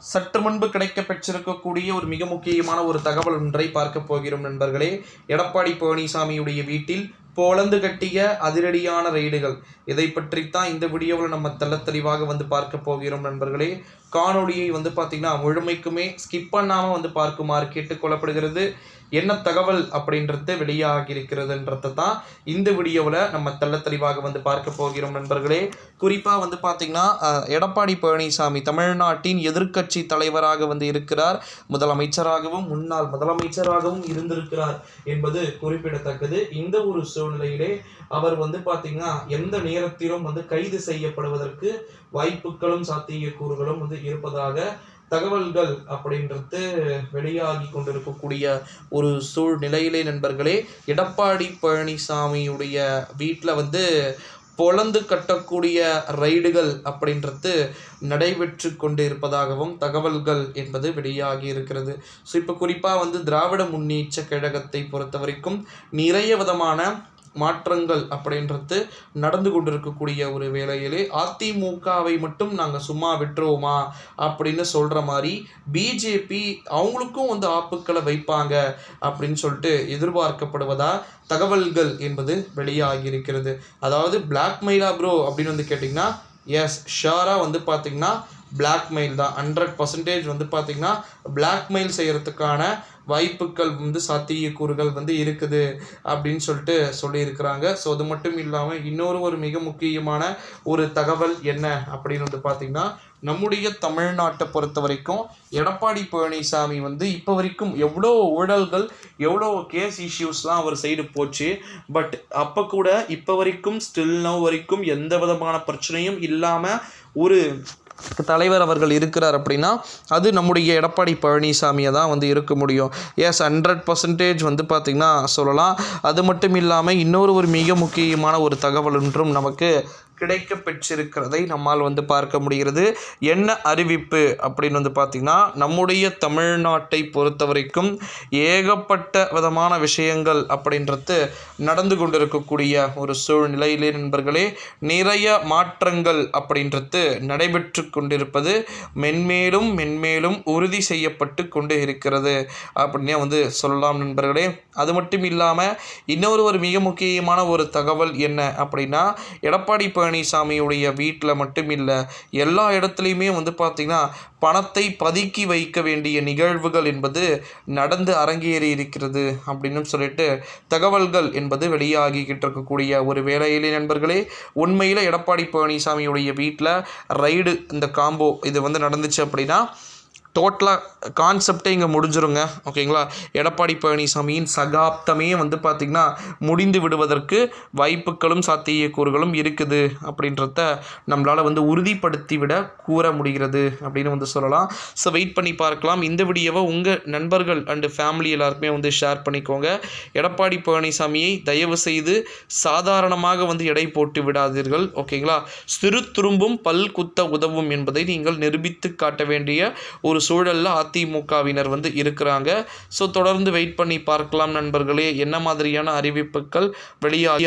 சற்று முன்பு கிடைக்க பெற்றிருக்கக்கூடிய ஒரு மிக முக்கியமான ஒரு தகவல் ஒன்றை பார்க்க போகிறோம் நண்பர்களே. எடப்பாடி பழனிசாமியுடைய வீட்டில் போலந்து கட்டிய அதிரடியான ரெய்டுகள். இதை பற்றித்தான் இந்த வீடியோவில் நம்ம தெள்ளத் தெளிவாக வந்து பார்க்க போகிறோம் நண்பர்களே. காணொளியை வந்து பார்த்திங்கன்னா முழுமைக்குமே ஸ்கிப் பண்ணாமல் வந்து பார்க்குமாறு கேட்டுக்கொள்ளப்படுகிறது என்ன தகவல் அப்படின்றது வெளியாகி இருக்கிறதுன்றதை தான் இந்த வீடியோவில் நம்ம தெள்ளத் தெளிவாக வந்து பார்க்க போகிறோம் நண்பர்களே. குறிப்பாக வந்து பார்த்திங்கன்னா எடப்பாடி பழனிசாமி தமிழ்நாட்டின் எதிர்க்கட்சி தலைவராக வந்து இருக்கிறார். முதலமைச்சராகவும் முன்னாள் முதலமைச்சராகவும் இருந்திருக்கிறார் என்பது குறிப்பிடத்தக்கது. இந்த ஒரு சூழ்நிலையிலே அவர் வந்து பார்த்திங்கன்னா எந்த நேரத்திலும் வந்து கைது செய்யப்படுவதற்கு வாய்ப்புகளும் சாத்தியக்கூறுகளும் வந்து இருப்பதாக தகவல்கள் அப்படின்றது வெளியாகி கொண்டிருக்கக்கூடிய ஒரு சூழ்நிலையிலே நண்பர்களே எடப்பாடி பழனிசாமியுடைய வீட்டில் வந்து பொழந்து கட்டக்கூடிய ரைடுகள் அப்படின்றது நடைபெற்று கொண்டு இருப்பதாகவும் தகவல்கள் என்பது வெளியாகி இருக்கிறது. ஸோ இப்போ குறிப்பாக வந்து திராவிட முன்னேற்ற கழகத்தை பொறுத்த வரைக்கும் நிறைய விதமான மாற்றங்கள் அப்படின்றது நடந்து கொண்டிருக்கக்கூடிய ஒரு வேளையிலே அதிமுகவை மட்டும் நாங்கள் சும்மா விட்டுருவோமா அப்படின்னு சொல்கிற மாதிரி பிஜேபி அவங்களுக்கும் வந்து ஆப்புக்களை வைப்பாங்க அப்படின்னு சொல்லிட்டு எதிர்பார்க்கப்படுவதா தகவல்கள் என்பது வெளியாகியிருக்கிறது. அதாவது பிளாக் மெயிலா ப்ரோ அப்படின்னு வந்து கேட்டிங்கன்னா எஸ் ஷாராக வந்து பார்த்திங்கன்னா பிளாக்மெயில் தான். ஹண்ட்ரட் பர்சன்டேஜ் வந்து பார்த்திங்கன்னா பிளாக்மெயில் செய்கிறதுக்கான வாய்ப்புகள் வந்து சாத்தியக்கூறுகள் வந்து இருக்குது அப்படின்னு சொல்லிட்டு சொல்லியிருக்கிறாங்க. ஸோ அது மட்டும் இல்லாமல் இன்னொரு ஒரு மிக முக்கியமான ஒரு தகவல் என்ன அப்படின்னு வந்து பார்த்திங்கன்னா நம்முடைய தமிழ்நாட்டை பொறுத்த வரைக்கும் எடப்பாடி பழனிசாமி வந்து இப்போ வரைக்கும் எவ்வளோ ஊழல்கள் எவ்வளோ கேஸ் இஷ்யூஸ்லாம் அவர் சைடு போச்சு. பட் அப்போ கூட இப்போ வரைக்கும் ஸ்டில் நோ வரைக்கும் எந்த விதமான பிரச்சனையும் இல்லாமல் ஒரு தலைவர் அவர்கள் இருக்கிறார் அப்படின்னா அது நம்முடைய எடப்பாடி பழனிசாமியை தான் வந்து இருக்க முடியும். எஸ் ஹண்ட்ரட் பர்சன்டேஜ் வந்து பார்த்திங்கன்னா சொல்லலாம். அது மட்டும் இல்லாமல் இன்னொரு ஒரு மிக முக்கியமான ஒரு தகவல் என்றும் நமக்கு கிடைக்க பெற்றிருக்கிறதை நம்மால் வந்து பார்க்க முடிகிறது. என்ன அறிவிப்பு அப்படின்னு வந்து பார்த்திங்கன்னா நம்முடைய தமிழ்நாட்டை பொறுத்த வரைக்கும் ஏகப்பட்ட விதமான விஷயங்கள் அப்படின்றது நடந்து கொண்டிருக்கக்கூடிய ஒரு சூழ்நிலையிலே நண்பர்களே நிறைய மாற்றங்கள் அப்படின்றது நடைபெற்று கொண்டிருப்பது மென்மேலும் மென்மேலும் உறுதி செய்யப்பட்டு கொண்டு இருக்கிறது அப்படின்னே வந்து சொல்லலாம் நண்பர்களே. அது மட்டும் இல்லாமல் இன்னொரு ஒரு மிக முக்கியமான ஒரு தகவல் என்ன அப்படின்னா எடப்பாடி பழனிசாமியுடைய வீட்டில் மட்டும் இல்லை எல்லா இடத்துலையுமே வந்து பார்த்திங்கன்னா பணத்தை பதுக்கி வைக்க வேண்டிய நிகழ்வுகள் என்பது நடந்து அரங்கேறி இருக்கிறது அப்படின்னு சொல்லிட்டு தகவல்கள் என்பது வெளியாகிக்கிட்டு இருக்கக்கூடிய ஒரு வேலையிலே நண்பர்களே உண்மையில் எடப்பாடி பழனிசாமியுடைய வீட்டில் ரைடு இந்த காம்போ இது வந்து நடந்துச்சு அப்படின்னா டோட்டலாக கான்செப்டே இங்கே முடிஞ்சிருங்க. ஓகேங்களா எடப்பாடி பழனிசாமியின் சகாப்தமே வந்து பார்த்திங்கன்னா முடிந்து விடுவதற்கு வாய்ப்புகளும் சாத்தியக்கூறுகளும் இருக்குது அப்படின்றத நம்மளால் வந்து உறுதிப்படுத்தி விட கூற முடிகிறது அப்படின்னு வந்து சொல்லலாம். ஸோ வெயிட் பண்ணி பார்க்கலாம். இந்த வீடியோவை உங்கள் நண்பர்கள் அண்டு ஃபேமிலி எல்லாருக்குமே வந்து ஷேர் பண்ணிக்கோங்க. எடப்பாடி பழனிசாமியை தயவு செய்து சாதாரணமாக வந்து எடை போட்டு விடாதீர்கள். ஓகேங்களா சிறு துரும்பும் பல் குத்த உதவும் என்பதை நீங்கள் நிரூபித்து காட்ட வேண்டிய ஒரு சூழலில் அதிமுகவினர் வந்து இருக்கிறாங்க. ஸோ தொடர்ந்து வெயிட் பண்ணி பார்க்கலாம் நண்பர்களே. என்ன மாதிரியான அறிவிப்புகள் வெளியாகி